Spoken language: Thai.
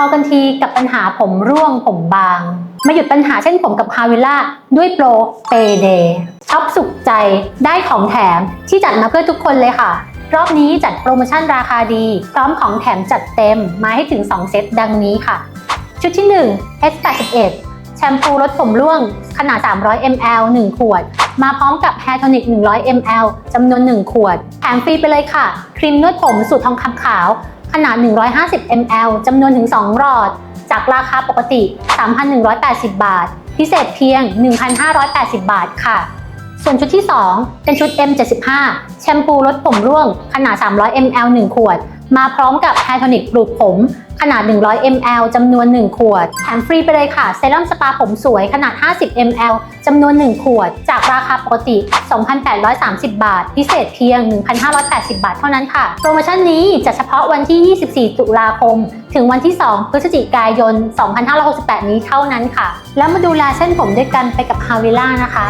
อกันทีกับปัญหาผมร่วงผมบาง มาหยุดปัญหาเส้นผมกับฮาวิล่าด้วยโปรเปเดช็อปสุขใจได้ของแถมที่จัดมาเพื่อทุกคนเลยค่ะ รอบนี้จัดโปรโมชั่นราคาดี พร้อมของแถมจัดเต็มมาให้ถึง 2 เซตดังนี้ค่ะ ชุดที่ 1 S81 แชมพูลดผมร่วงขนาด 300 ml 1 ขวด มาพร้อมกับ Hair Tonic 100 ml จำนวน 1 ขวด แถมฟรีไปเลยค่ะ ครีมนวดผมสูตรทองคำขาว ขนาด 150 ml จำนวนถึง 2 หลอด จากราคาปกติ 3,180 บาท พิเศษเพียง 1,580 บาทค่ะ ส่วนชุดที่ 2 เป็นชุด M75 แชมพูลดผมร่วง ขนาด 300 ml 1 ขวด มาพร้อมกับ Hair Tonic ปลูกผม ขนาด 100 ml จำนวน 1 ขวด แถมฟรีไปเลยค่ะ เซรั่มสปาผมสวยขนาด 50 ml จำนวน 1 ขวด จากราคาปกติ 2,830 บาท พิเศษเพียง 1,580 บาทเท่านั้นค่ะ โปรโมชั่นนี้จะเฉพาะวันที่ 24 ตุลาคม ถึงวันที่ 2 พฤศจิกายน 2568 นี้เท่านั้นค่ะ แล้วมาดูแลเส้นผมด้วยกันไปกับฮาวิล่านะคะ